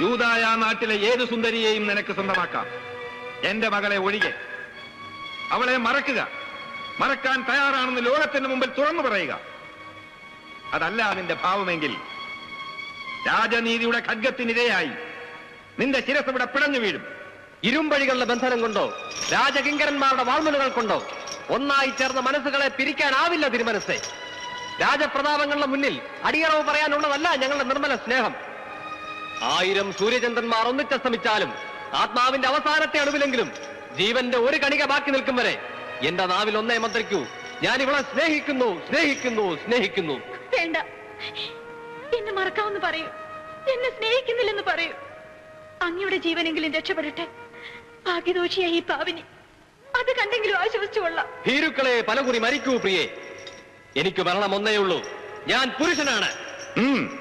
യൂതായ നാട്ടിലെ ഏത് സുന്ദരിയെയും നിനക്ക് സ്വന്തമാക്കാം. എന്റെ മകളെ ഒഴികെ. അവളെ മറക്കുക. മറക്കാൻ തയ്യാറാണെന്ന് ലോകത്തിന് മുമ്പിൽ തുറന്നു പറയുക. അതല്ല അതിന്റെ ഭാവമെങ്കിൽ. രാജനീതിയുടെ ഖഡ്ഗത്തിനിരയായി. നിന്റെ ശിരസ് ഇവിടെ പിടഞ്ഞു വീഴും. ഇരുമ്പഴികളുടെ ബന്ധനം കൊണ്ടോ രാജകിങ്കരന്മാരുടെ വാൾമുനുകൾ കൊണ്ടോ ഒന്നായി ചേർന്ന മനസ്സുകളെ പിരിക്കാനാവില്ല തിരുമനസ്സെ. രാജപ്രതാപങ്ങളുടെ മുന്നിൽ അടിയറവ് പറയാനുള്ളതല്ല ഞങ്ങളുടെ നിർമ്മല സ്നേഹം. ആയിരം സൂര്യചന്ദ്രന്മാർ ഒന്നിച്ചസ്തമിച്ചാലും ആത്മാവിന്റെ അവസാനത്തെ അണുവിലെങ്കിലും ജീവന്റെ ഒരു കണിക ബാക്കി നിൽക്കും വരെ എന്റെ നാവിൽ ഒന്നേ മന്ത്രിക്കൂ. ഞാൻ ഇവളെ സ്നേഹിക്കുന്നു സ്നേഹിക്കുന്നു സ്നേഹിക്കുന്നു. വേണ്ട. എന്നെ മറക്കാമെന്ന് പറയൂ. എന്നെ സ്നേഹിക്കുന്നില്ലെന്ന് പറയൂ. അങ്ങയുടെ ജീവനെങ്കിലും രക്ഷപ്പെടട്ടെ. ഭാഗ്യദോഷിയായി ഈ പാവിനി. അത് കണ്ടെങ്കിലും ആശ്വസിച്ചുകൊള്ളാം ഭീരുക്കളെ പലകുറി മരിക്കൂ പ്രിയേ. എനിക്ക് മരണം ഒന്നേ ഉള്ളൂ. ഞാൻ പുരുഷനാണ്. ഉം.